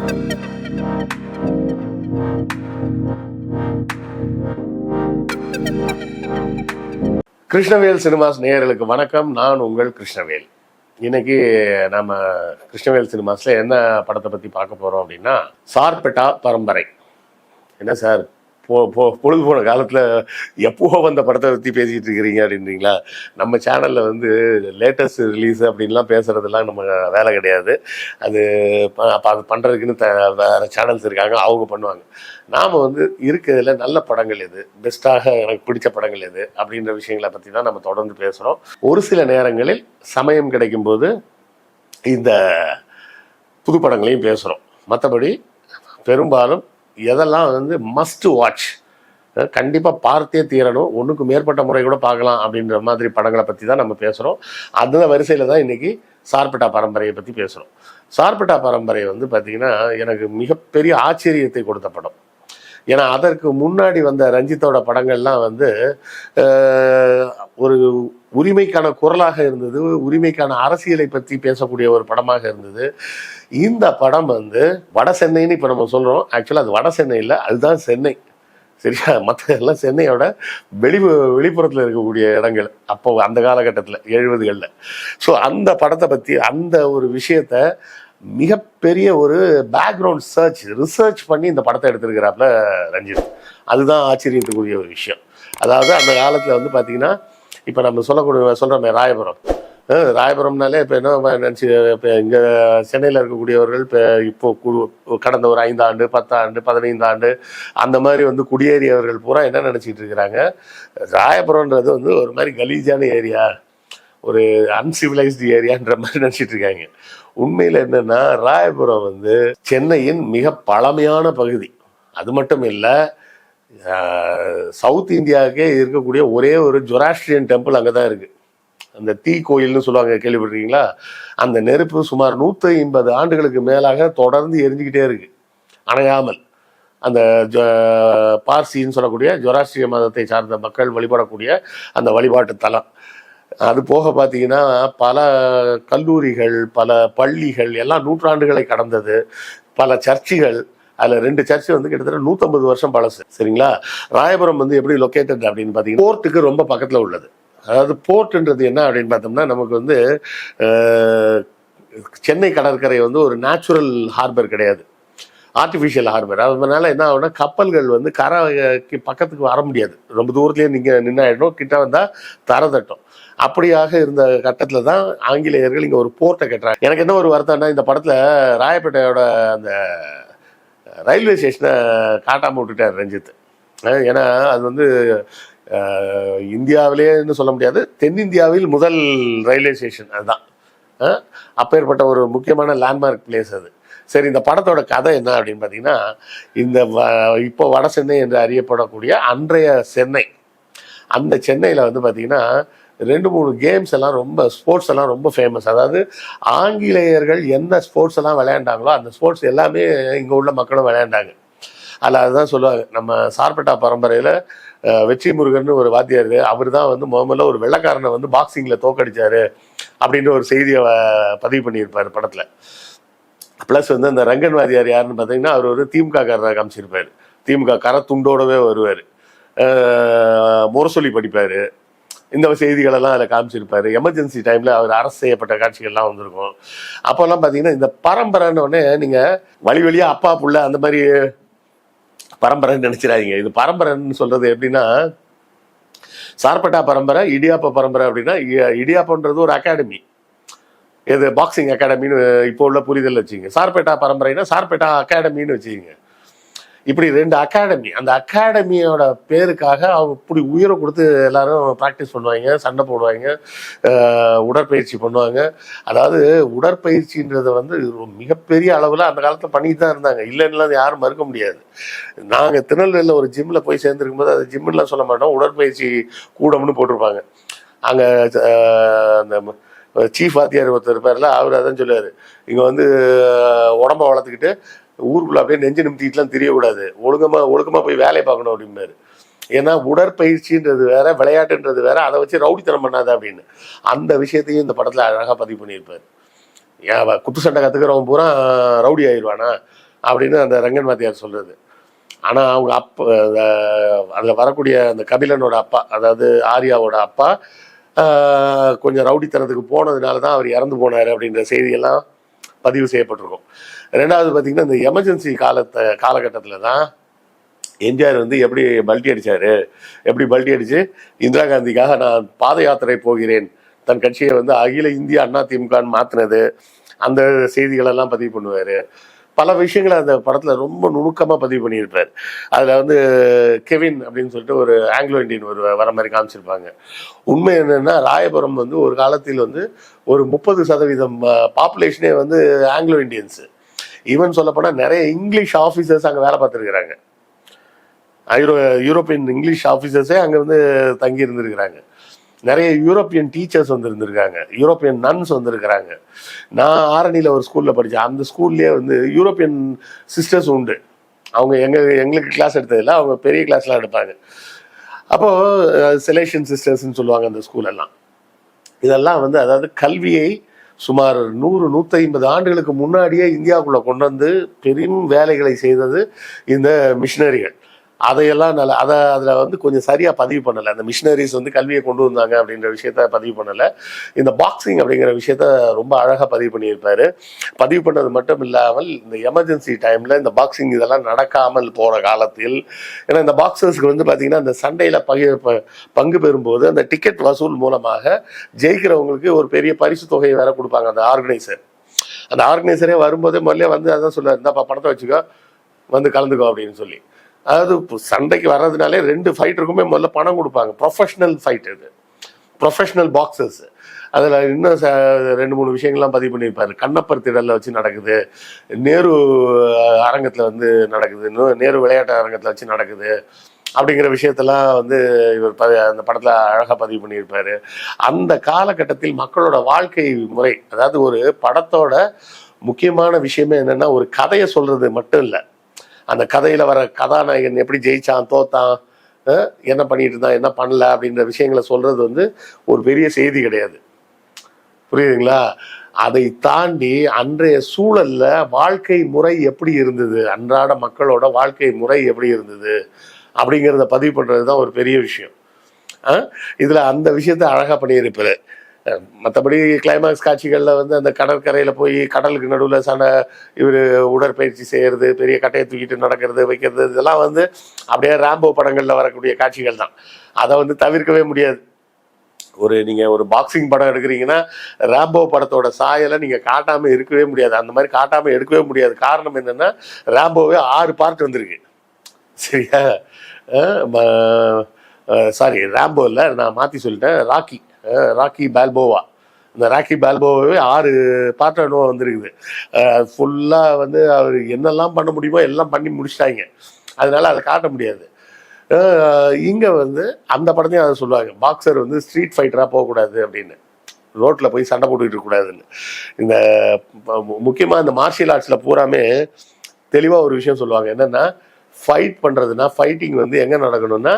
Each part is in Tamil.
கிருஷ்ணவேல் சினிமாஸ் நேயர்களுக்கு வணக்கம். நான் உங்கள் கிருஷ்ணவேல். இன்னைக்கு நம்ம கிருஷ்ணவேல் சினிமாஸ்ல என்ன படத்தை பத்தி பார்க்க போறோம் அப்படின்னா சார்பெட்டா பரம்பரை. என்ன சார்? போ போ பொழுது போன காலத்தில் எப்போ வந்த படத்தை பற்றி பேசிகிட்டு இருக்கிறீங்க அப்படின்றீங்களா? நம்ம சேனலில் வந்து லேட்டஸ்ட் ரிலீஸ் அப்படின்லாம் பேசுகிறதுலாம் நம்ம வேலை கிடையாது. அது ப- அப்போ அது பண்ணுறதுக்குன்னு த வேறு சேனல்ஸ் இருக்காங்க அவங்க பண்ணுவாங்க. நாம் வந்து இருக்கிறதுல நல்ல படங்கள் எது? பெஸ்ட்டாக எனக்கு பிடிச்ச படங்கள் எது? அப்படின்ற விஷயங்களை பற்றி தான் நம்ம தொடர்ந்து பேசுகிறோம் ஒரு சில நேரங்களில் சமயம் கிடைக்கும்போது இந்த புது படங்களையும் பேசுகிறோம் மற்றபடி பெரும்பாலும் எதெல்லாம் வந்து மஸ்ட் வாட்ச் கண்டிப்பாக பார்த்தே தீரணும். ஒன்றுக்கு மேற்பட்ட முறை கூட பார்க்கலாம் அப்படின்ற மாதிரி படங்களை பற்றி தான் நம்ம பேசுகிறோம் அந்த வரிசையில் தான் இன்றைக்கி சார்பட்டா பரம்பரையை பற்றி பேசுகிறோம் சார்பட்டா பரம்பரை வந்து பார்த்திங்கன்னா எனக்கு மிகப்பெரிய ஆச்சரியத்தை கொடுத்த படம். ஏன்னா அதற்கு முன்னாடி வந்த ரஞ்சித்தோட படங்கள்லாம் வந்து ஒரு உரிமைக்கான குரலாக இருந்தது உரிமைக்கான அரசியலை பற்றி பேசக்கூடிய ஒரு படமாக இருந்தது. இந்த படம் வந்து வட சென்னைன்னு இப்போ நம்ம சொல்கிறோம் ஆக்சுவலாக அது வட சென்னை இல்லை அதுதான் சென்னை. சரியா? மற்ற எல்லாம் சென்னையோட வெளி வெளிப்புறத்தில் இருக்கக்கூடிய இடங்கள். அப்போ அந்த காலகட்டத்தில் எழுபதுகளில். ஸோ அந்த படத்தை பற்றி அந்த ஒரு விஷயத்த மிகப்பெரிய ஒரு பேக்ரவுண்ட் சர்ச் ரிசர்ச் பண்ணி இந்த படத்தை எடுத்திருக்கிறாப்ல ரஞ்சித். அதுதான் ஆச்சரியத்துக்குரிய ஒரு விஷயம். அதாவது அந்த காலத்தில் வந்து பார்த்தீங்கன்னா இப்போ நம்ம சொல்லக்கூடிய சொல்கிறோமே ராயபுரம். ராயபுரம்னாலே இப்போ என்ன நினச்சி இப்போ இங்கே சென்னையில் இருக்கக்கூடியவர்கள் இப்போ இப்போ கடந்த ஒரு ஐந்தாண்டு பத்தாண்டு பதினைந்தாண்டு அந்த மாதிரி வந்து குடியேறியவர்கள் பூரா என்ன நினச்சிக்கிட்டு இருக்கிறாங்க? ராயபுரம்ன்றது வந்து ஒரு மாதிரி கலீஜான ஏரியா. ஒரு அன்சிவிலைஸ்டு ஏரியான்ற மாதிரி நினச்சிட்டு இருக்காங்க. உண்மையில் என்னன்னா ராயபுரம் வந்து சென்னையின் மிக பழமையான பகுதி. அது மட்டும் இல்லை சவுத் இந்தியாவுக்கே இருக்கக்கூடிய ஒரே ஒரு ஜொராஸ்ட்ரியன் டெம்பிள் அங்கே தான் இருக்குது அந்த தீ கோயில்னு சொல்லுவாங்க கேள்விப்பட்டிருக்கீங்களா? அந்த நெருப்பு சுமார் நூற்றி ஐம்பது ஆண்டுகளுக்கு மேலாக தொடர்ந்து எரிஞ்சுக்கிட்டே இருக்கு. அணையாமல். அந்த பார்சின்னு சொல்லக்கூடிய ஜொராஸ்ட்ரிய மதத்தை சார்ந்த மக்கள் வழிபடக்கூடிய அந்த வழிபாட்டு தலம். அது போக பார்த்தீங்கன்னா பல கல்லூரிகள் பல பள்ளிகள் எல்லாம் நூற்றாண்டுகளை கடந்தது. பல சர்ச்சுகள் அதில் ரெண்டு சர்ச்சு வந்து கிட்டத்தட்ட நூற்றம்பது வருஷம் பழசு. சரிங்களா? ராயபுரம் வந்து எப்படி லொக்கேட்டட் அப்படின்னு பார்த்தீங்கன்னா போர்ட்டுக்கு ரொம்ப பக்கத்தில் உள்ளது. அதாவது போர்ட்டுன்றது என்ன அப்படின்னு பார்த்தோம்னா நமக்கு வந்து சென்னை கடற்கரை வந்து ஒரு நேச்சுரல் ஹார்பர் கிடையாது. ஆர்டிஃபிஷியல் ஹார்பர் அதனால என்ன ஆகும்னா கப்பல்கள் வந்து கரைக்கு பக்கத்துக்கு வர முடியாது. ரொம்ப தூரத்துலேயே நீங்கள் நின்னாயிடணும் கிட்ட வந்தால் தர தட்டும். அப்படியாக இருந்த கட்டத்தில் தான் ஆங்கிலேயர்கள் இங்கே ஒரு போர்ட்டை கட்டுறாங்க. எனக்கு என்ன ஒரு வருத்தம்னா இந்த படத்தில் ராயப்பேட்டையோட அந்த ரயில்வே ஸ்டேஷனை காட்டாமல் விட்டுட்டார் ரஞ்சித். ஏன்னா அது வந்து இந்தியாவிலேன்னு சொல்ல முடியாது தென்னிந்தியாவில் முதல் ரயில்வே ஸ்டேஷன் அதுதான். அப்பேற்பட்ட ஒரு முக்கியமான லேண்ட்மார்க் பிளேஸ் அது. சரி இந்த படத்தோட கதை என்ன அப்படின்னு பார்த்தீங்கன்னா இந்த வ- இப்போ வட சென்னை என்று அறியப்படக்கூடிய அன்றைய சென்னை. அந்த சென்னையில் வந்து பார்த்தீங்கன்னா ரெண்டு மூணு கேம்ஸ் எல்லாம் ரொம்ப ஸ்போர்ட்ஸ் எல்லாம் ரொம்ப ஃபேமஸ் அதாவது ஆங்கிலேயர்கள் எந்த ஸ்போர்ட்ஸ் எல்லாம் விளையாண்டாங்களோ அந்த ஸ்போர்ட்ஸ் எல்லாமே இங்கே உள்ள மக்களும் விளையாண்டாங்க. அதில் அதுதான் சொல்லுவாங்க. நம்ம சார்பட்டா பரம்பரையில் வெற்றி முருகன் ஒரு வாத்தியார் அவர் தான் வந்து முதல்ல ஒரு வெள்ளைக்காரனை வந்து பாக்ஸிங்கில் தோக்கடிச்சாரு அப்படின்ற ஒரு செய்தியை பதிவு பண்ணியிருப்பார் படத்தில். ப்ளஸ் வந்து அந்த ரங்கன் வாதியார் யாருன்னு பார்த்தீங்கன்னா அவர் ஒரு திமுக காரராக காமிச்சிருப்பார். திமுக கரை துண்டோடவே வருவார். முரசொலி படிப்பார். இந்த செய்திகளெல்லாம் அதில் காமிச்சிருப்பாரு. எமர்ஜென்சி டைமில் அவர் அரசு செய்யப்பட்ட காட்சிகள்லாம் வந்திருக்கும். அப்போல்லாம் பார்த்தீங்கன்னா இந்த பரம்பரைன்னு உடனே நீங்கள் வழி வழியாக அப்பா புள்ள அந்த மாதிரி பரம்பரைன்னு நினச்சிடாதீங்க. இது பரம்பரைன்னு சொல்கிறது எப்படின்னா சார்பட்டா பரம்பரை இடியாப்ப பரம்பரை அப்படின்னா இடியாப்பன்றது ஒரு அகாடமி இது பாக்ஸிங் அகாடமின்னு இப்போ உள்ள புரிதல் வச்சுங்க சார்பேட்டா பரம்பரைனா சார்பேட்டா அகாடமின்னு வச்சுக்கோங்க. இப்படி ரெண்டு அகாடமி அந்த அகாடமியோட பேருக்காக அவங்க இப்படி உயிரை கொடுத்து எல்லாரும் ப்ராக்டிஸ் பண்ணுவாங்க சண்டை போடுவாங்க உடற்பயிற்சி பண்ணுவாங்க. அதாவது உடற்பயிற்சின்றது வந்து மிகப்பெரிய அளவில் அந்த காலத்தில் பண்ணிட்டு தான் இருந்தாங்க. இல்லைன்னுலாம் யாரும் மறுக்க முடியாது. நாங்கள் திருநெல்வேலியில் ஒரு ஜிம்மில் போய் சேர்ந்துருக்கும் போது அது ஜிம்முலாம் சொல்ல மாட்டோம். உடற்பயிற்சி கூடம்னு போட்டிருப்பாங்க. அங்கே அந்த சீஃப் வாத்தியார் ஒருத்தர் இருப்பார்ல அவர் அதான் சொல்லுவார். இங்கே வந்து உடம்ப வளர்த்துக்கிட்டு ஊருக்குள்ள அப்படியே நெஞ்சு நிமித்திட்டுலாம் தெரியக்கூடாது. ஒழுங்கமாக ஒழுக்கமாக போய் வேலையை பார்க்கணும் அப்படிம்பாரு ஏன்னா உடற்பயிற்சின்றது வேற விளையாட்டுன்றது வேற அதை வச்சு ரவுடித்தனம் பண்ணாத அப்படின்னு. அந்த விஷயத்தையும் இந்த படத்தில் அழகாக பதிவு பண்ணியிருப்பார். ஏன் குத்து சண்டை கற்றுக்கிறவன் பூரா ரவுடி ஆயிடுவானா அப்படின்னு அந்த ரங்கன் வாத்தியார் சொல்றது. ஆனா அவங்க அப்பா அதில் வரக்கூடிய அந்த கபிலனோட அப்பா அதாவது ஆர்யாவோட அப்பா கொஞ்சம் ரவுடித்தனத்துக்கு போனதுனால தான் அவர் இறந்து போனார் அப்படின்ற செய்தியெல்லாம் பதிவு செய்யப்பட்டிருக்கும். ரெண்டாவது பார்த்தீங்கன்னா இந்த எமர்ஜென்சி காலத்தை காலகட்டத்தில் தான் எம்ஜிஆர் வந்து எப்படி பல்ட்டி அடிச்சாரு எப்படி பல்ட்டி அடிச்சு இந்திரா காந்திக்காக நான் பாத யாத்திரை போகிறேன் தன் கட்சியை வந்து அகில இந்திய அண்ணா திமுகன்னு மாற்றினது அந்த செய்திகளெல்லாம் பதிவு பண்ணுவார். பல விஷயங்களை அந்த படத்தில் ரொம்ப நுணுக்கமாக பதிவு பண்ணியிருப்பார். அதில் வந்து கெவின் அப்படின்னு சொல்லிட்டு ஒரு ஆங்கிலோ இந்தியன் ஒரு வர மாதிரி காமிச்சிருப்பாங்க. உண்மை என்னென்னா ராயபுரம் வந்து ஒரு காலத்தில் வந்து ஒரு முப்பது சதவீதம் பாப்புலேஷனே வந்து ஆங்கிலோ இந்தியன்ஸு. ஈவன் சொல்லப்போனால் நிறைய இங்கிலீஷ் ஆஃபீஸர்ஸ் அங்கே வேலை பார்த்துருக்குறாங்க. ஐரோ யூரோப்பியன் இங்கிலீஷ் ஆஃபீஸர்ஸே அங்கே வந்து தங்கி இருந்திருக்கிறாங்க நிறைய யூரோப்பியன் டீச்சர்ஸ் வந்திருந்திருக்காங்க. யூரோப்பியன் நன்ஸ் வந்திருக்கிறாங்க. நான் ஆரணியில் ஒரு ஸ்கூலில் படித்தேன் அந்த ஸ்கூல்லேயே வந்து யூரோப்பியன் சிஸ்டர்ஸ் உண்டு. அவங்க எங்கள் எங்களுக்கு கிளாஸ் எடுத்ததில்ல. அவங்க பெரிய கிளாஸ்லாம் எடுப்பாங்க. அப்போது செலேஷன் சிஸ்டர்ஸ்ன்னு சொல்லுவாங்க அந்த ஸ்கூலெல்லாம் இதெல்லாம் வந்து அதாவது கல்வியை சுமார் நூறு நூற்றி ஐம்பது ஆண்டுகளுக்கு முன்னாடியே இந்தியாவுக்குள்ளே கொண்டு வந்து பெரும் வேலைகளை செய்தது இந்த மிஷினரிகள் அதையெல்லாம் நல்ல அதை அதில் வந்து கொஞ்சம் சரியாக பதிவு பண்ணலை. அந்த மிஷினரிஸ் வந்து கல்வியை கொண்டு வந்தாங்க அப்படின்ற விஷயத்த பதிவு பண்ணலை. இந்த பாக்ஸிங் அப்படிங்கிற விஷயத்த ரொம்ப அழகாக பதிவு பண்ணியிருப்பார். பதிவு பண்ணது மட்டும் இல்லாமல் இந்த எமர்ஜென்சி டைமில் இந்த பாக்ஸிங் இதெல்லாம் நடக்காமல் போகிற காலத்தில் ஏன்னா இந்த பாக்ஸர்ஸ்க்கு வந்து பார்த்திங்கன்னா இந்த சண்டையில் பங்கு ப- பங்கு பெறும்போது அந்த டிக்கெட் வசூல் மூலமாக ஜெயிக்கிறவங்களுக்கு ஒரு பெரிய பரிசு தொகையை வேற கொடுப்பாங்க அந்த ஆர்கனைசர் அந்த ஆர்கனைசரே வரும்போதே முதல்ல வந்து அதான் சொல்ல இந்தாப்பா பணத்தை வச்சுக்கோ வந்து கலந்துக்கோ அப்படின்னு சொல்லி. அதாவது இப்போ சண்டைக்கு வர்றதுனாலே ரெண்டு ஃபைட்டருக்குமே முதல்ல பணம் கொடுப்பாங்க. ப்ரொஃபஷ்னல் ஃபைட் இது. ப்ரொஃபஷ்னல் பாக்ஸர்ஸ் அதில் இன்னும் ச ரெண்டு மூணு விஷயங்கள்லாம் பதிவு பண்ணியிருப்பாரு. கண்ணப்பர் திடலில் வச்சு நடக்குது. நேரு அரங்கத்தில் வந்து நடக்குது. இன்னும் நேரு விளையாட்டு அரங்கத்தில் வச்சு நடக்குது. அப்படிங்கிற விஷயத்தெல்லாம் வந்து இவர் ப அந்த படத்தில் அழகாக பதிவு பண்ணியிருப்பாரு. அந்த காலகட்டத்தில் மக்களோட வாழ்க்கை முறை அதாவது ஒரு படத்தோட முக்கியமான விஷயமே என்னன்னா ஒரு கதையை சொல்கிறது மட்டும் இல்லை. அந்த கதையில வர கதாநாயகன் எப்படி ஜெயிச்சான் தோத்தான் என்ன பண்ணிட்டு இருந்தான் என்ன பண்ணல அப்படின்ற விஷயங்களை சொல்றது வந்து ஒரு பெரிய செய்தி கிடையாது. புரியுதுங்களா? அதை தாண்டி அன்றைய சூழல்ல வாழ்க்கை முறை எப்படி இருந்தது? அன்றாட மக்களோட வாழ்க்கை முறை எப்படி இருந்தது? அப்படிங்கிறத பதிவு பண்றதுதான் ஒரு பெரிய விஷயம். அஹ் இதுல அந்த விஷயத்த அழகா பண்ணியிருப்பாரு. மற்றபடி கிளைமேக்ஸ் கிளைமாக்ஸ் வந்து அந்த கடற்கரையில் போய் கடலுக்கு நடுவில் சண்டை இவர் உடற்பயிற்சி செய்கிறது பெரிய கட்டையை தூக்கிட்டு நடக்கிறது வைக்கிறது இதெல்லாம் வந்து அப்படியே ராம்போ படங்களில் வரக்கூடிய காட்சிகள் தான். அதை வந்து தவிர்க்கவே முடியாது. ஒரு நீங்க ஒரு பாக்ஸிங் படம் எடுக்கிறீங்கன்னா ராம்போ படத்தோட சாயலை நீங்க காட்டாம இருக்கவே முடியாது. அந்த மாதிரி காட்டாம எடுக்கவே முடியாது. காரணம் என்னன்னா ராம்போவே ஆறு பார்ட் வந்திருக்கு. சரியா? சாரி ராம்போ இல்லை நான் மாற்றி சொல்லிட்டேன். Rocky Rocky Balboa. இந்த ராக்கி பால்போவாவே ஆறு பாட்டு என்னவோ வந்திருக்குது. ஃபுல்லாக வந்து அவர் என்னெல்லாம் பண்ண முடியுமோ எல்லாம் பண்ணி முடிச்சிட்டாங்க. அதனால அதை காட்ட முடியாது. இங்கே வந்து அந்த படத்தையும் அதை சொல்லுவாங்க. பாக்ஸர் வந்து ஸ்ட்ரீட் ஃபைட்டராக போகக்கூடாது அப்படின்னு. ரோட்டில் போய் சண்டை போட்டுக்கிட்டு இருக்கக்கூடாதுன்னு. இந்த முக்கியமாக இந்த மார்ஷியல் ஆர்ட்ஸில் பூராமே தெளிவாக ஒரு விஷயம் சொல்லுவாங்க. என்னென்னா ஃபைட் பண்ணுறதுனா ஃபைட்டிங் வந்து எங்கே நடக்கணும்னா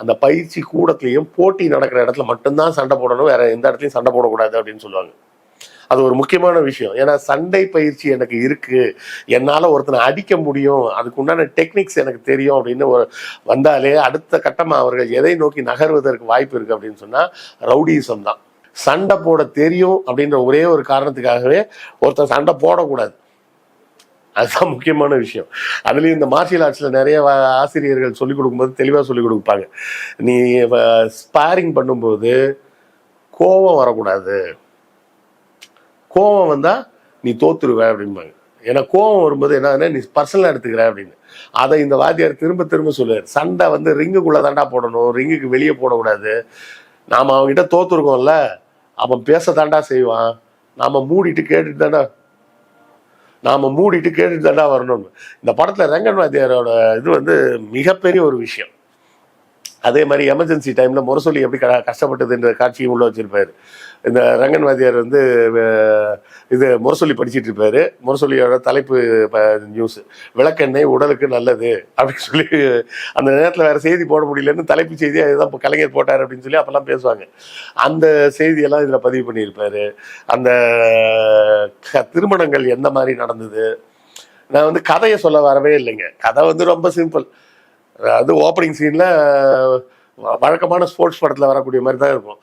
அந்த பயிற்சி கூடத்துலையும் போட்டி நடக்கிற இடத்துல மட்டும்தான் சண்டை போடணும் வேற எந்த இடத்துலையும் சண்டை போடக்கூடாது அப்படின்னு சொல்லுவாங்க. அது ஒரு முக்கியமான விஷயம். ஏன்னா சண்டை பயிற்சி எனக்கு இருக்கு. என்னால் ஒருத்தனை அடிக்க முடியும். அதுக்கு உண்டான டெக்னிக்ஸ் எனக்கு தெரியும் அப்படின்னு ஒரு வந்தாலே அடுத்த கட்டமாக அவர்கள் எதை நோக்கி நகர்வதற்கு வாய்ப்பு இருக்கு அப்படின்னு சொன்னால் ரவுடிசம் தான். சண்டை போட தெரியும் அப்படின்ற ஒரே ஒரு காரணத்துக்காகவே ஒருத்தன் சண்டை போடக்கூடாது. அதுதான் முக்கியமான விஷயம். அதுலேயும் இந்த மார்ஷியல் ஆர்ட்ஸில் நிறைய ஆசிரியர்கள் சொல்லிக் கொடுக்கும்போது தெளிவாக சொல்லிக் கொடுப்பாங்க. நீ ஸ்பாரிங் பண்ணும்போது கோபம் வரக்கூடாது. கோபம் வந்தால் நீ தோத்துருவ அப்படிம்பாங்க. ஏன்னா கோபம் வரும்போது என்ன நீ பர்சனலாக எடுத்துக்கிற அப்படின்னு. அதை இந்த வாத்தியார் திரும்ப திரும்ப சொல்லுவார். சண்டை வந்து ரிங்குக்குள்ளே தாண்டா போடணும். ரிங்குக்கு வெளியே போடக்கூடாது. நாம் அவங்ககிட்ட தோத்துருக்கோம்ல. அவன் பேச தாண்டா செய்வான். நாம் மூடிட்டு கேட்டுட்டு தாண்டா நாம மூடிட்டு கேட்டுட்டு தாண்டா வரணும்னு. இந்த படத்துல ரங்கன் வாத்தியாரோட இது வந்து மிகப்பெரிய ஒரு விஷயம். அதே மாதிரி எமர்ஜென்சி டைம்ல முரசொலி எப்படி க கஷ்டப்பட்டதுன்ற காட்சியும் உள்ள வச்சிருப்பாரு. இந்த ரங்கன் வாத்தியார் வந்து இது முரசொலி படிச்சுட்டு இருப்பாரு. முரசொலியோட தலைப்பு நியூஸ் விளக்கெண்ணெய் உடலுக்கு நல்லது அப்படின்னு சொல்லி அந்த நேரத்தில் வேற செய்தி போட முடியலன்னு தலைப்பு செய்தி அதுதான் இப்போ கலைஞர் போட்டார் அப்படின்னு சொல்லி அப்பெல்லாம் பேசுவாங்க. அந்த செய்தியெல்லாம் இதில் பதிவு பண்ணியிருப்பாரு. அந்த க- திருமணங்கள் எந்த மாதிரி நடந்தது? நான் வந்து கதையை சொல்ல வரவே இல்லைங்க. கதை வந்து ரொம்ப சிம்பிள் அது ஓப்பனிங் சீனில் வழக்கமான ஸ்போர்ட்ஸ் படத்தில் வரக்கூடிய மாதிரி தான் இருக்கும்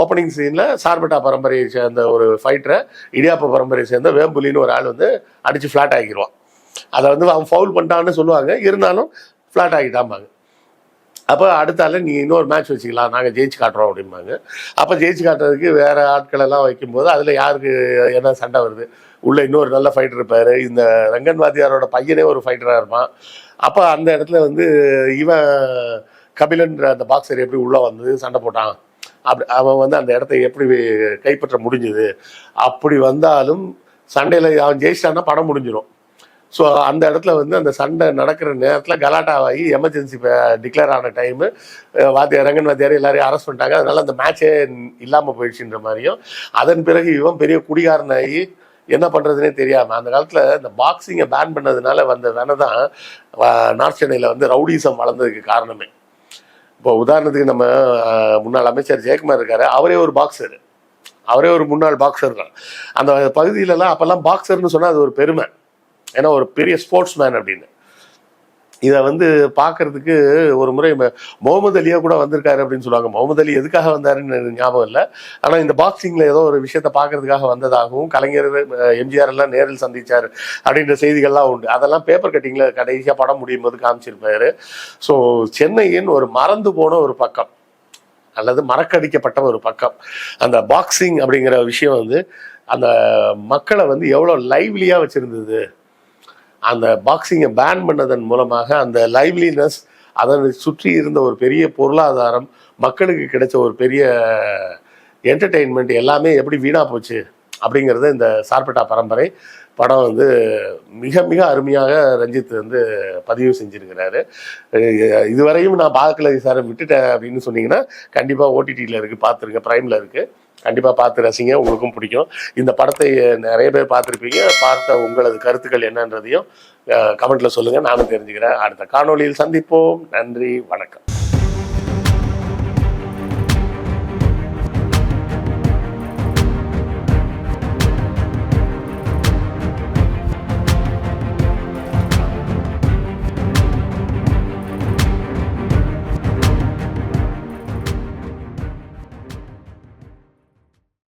ஓப்பனிங் சீனில் சார்பட்டா பரம்பரையை சேர்ந்த ஒரு ஃபைட்டரை இடியாப்ப பரம்பரையை சேர்ந்த வேம்புலின்னு ஒரு ஆள் வந்து அடித்து ஃப்ளாட் ஆகிடுவான் அதை வந்து அவன் ஃபவுல் பண்ணிட்டான்னு சொல்லுவாங்க. இருந்தாலும் ஃப்ளாட் ஆகிட்டாம்பாங்க அப்போ அடுத்த ஆள் நீ இன்னொரு மேட்ச் வச்சுக்கலாம். நாங்கள் ஜெயிச்சு காட்டுறோம் அப்படிம்பாங்க. அப்போ ஜெயிச்சு காட்டுறதுக்கு வேற ஆட்கள் எல்லாம் வைக்கும்போது அதில் யாருக்கு என்ன சண்டை வருது? உள்ள இன்னொரு நல்ல ஃபைட்டர் இருப்பார். இந்த ரங்கன் வாத்தியாரோட பையனே ஒரு ஃபைட்டராக இருப்பான். அப்போ அந்த இடத்துல வந்து இவன் கபிலன்ற அந்த பாக்ஸர் எப்படி உள்ளே வந்து சண்டை போட்டான் அப்படி அவன் வந்து அந்த இடத்த எப்படி கைப்பற்ற முடிஞ்சுது? அப்படி வந்தாலும் சண்டையில் அவன் ஜெயிச்சிட்டான்னா படம் முடிஞ்சிடும் ஸோ அந்த இடத்துல வந்து அந்த சண்டை நடக்கிற நேரத்தில் கலாட்டாவாகி எமர்ஜென்சி டிக்ளேர் ஆன டைமு வாத்தியார் ரங்கன் வாத்தியார் எல்லாரையும் அரெஸ்ட் பண்ணிட்டாங்க. அதனால அந்த மேட்சே இல்லாமல் போயிடுச்சுன்ற மாதிரியும் அதன் பிறகு இவன் பெரிய குடிகாரனாகி என்ன பண்ணுறதுனே தெரியாமல் அந்த காலத்தில் இந்த பாக்ஸிங்கை பேன் பண்ணதுனால வந்த வேணை தான் நார்த் சென்னையில் வந்து ரவுடிசம் வளர்ந்ததுக்கு காரணமே. இப்போ உதாரணத்துக்கு நம்ம முன்னாள் அமைச்சர் ஜெயக்குமார் இருக்காரு. அவரே ஒரு பாக்ஸர் அவரே ஒரு முன்னாள் பாக்ஸர் தான். அந்த பகுதியிலலாம் அப்போல்லாம் பாக்ஸர்னு சொன்னால் அது ஒரு பெருமை. ஏன்னா ஒரு பெரிய ஸ்போர்ட்ஸ் மேன் அப்படின்னு. இதை வந்து பார்க்கறதுக்கு ஒரு முறை ம- முகமது அலியா கூட வந்திருக்காரு அப்படின்னு சொல்லுவாங்க. முகமது அலி எதுக்காக வந்தாருன்னு எனக்கு ஞாபகம் இல்லை. ஆனால் இந்த பாக்ஸிங்கில் ஏதோ ஒரு விஷயத்த பார்க்கறதுக்காக வந்ததாகவும் கலைஞர் எம்ஜிஆர் எல்லாம் நேரில் சந்திச்சார் அப்படின்ற செய்திகள்லாம் உண்டு. அதெல்லாம் பேப்பர் கட்டிங்கில் கடைசியாக படம் முடியும் போது காமிச்சிருப்பாரு. ஸோ சென்னையின் ஒரு மறந்து போன ஒரு பக்கம் அல்லது மறக்கடிக்கப்பட்ட ஒரு பக்கம் அந்த பாக்ஸிங் அப்படிங்கிற விஷயம் வந்து அந்த மக்களை வந்து எவ்வளோ லைவ்லியாக வச்சுருந்தது. அந்த பாக்ஸிங்கை பேன் பண்ணதன் மூலமாக அந்த லைவ்லினஸ் அதனை சுற்றி இருந்த ஒரு பெரிய பொருளாதாரம் மக்களுக்கு கிடைச்ச ஒரு பெரிய என்டர்டெயின்மெண்ட் எல்லாமே எப்படி வீணாக போச்சு அப்படிங்கிறத இந்த சார்பட்டா பரம்பரை படம் வந்து மிக மிக அருமையாக ரஞ்சித் வந்து பதிவு செஞ்சுருக்கிறாரு. இதுவரையும் நான் பார்க்கல சார் விட்டுட்டேன் அப்படின்னு சொன்னீங்கன்னா கண்டிப்பாக ஓடிடியில் இருக்குது பார்த்துருங்க ப்ரைமில் இருக்குது கண்டிப்பாக பார்த்து ரசிங்க உங்களுக்கும் பிடிக்கும். இந்த படத்தை நிறைய பேர் பார்த்துருப்பீங்க. பார்த்த உங்களது கருத்துக்கள் என்னன்றதையும் கமெண்ட்டில் சொல்லுங்கள் நானும் தெரிஞ்சுக்கிறேன். அடுத்த காணொலியில் சந்திப்போம். நன்றி வணக்கம்.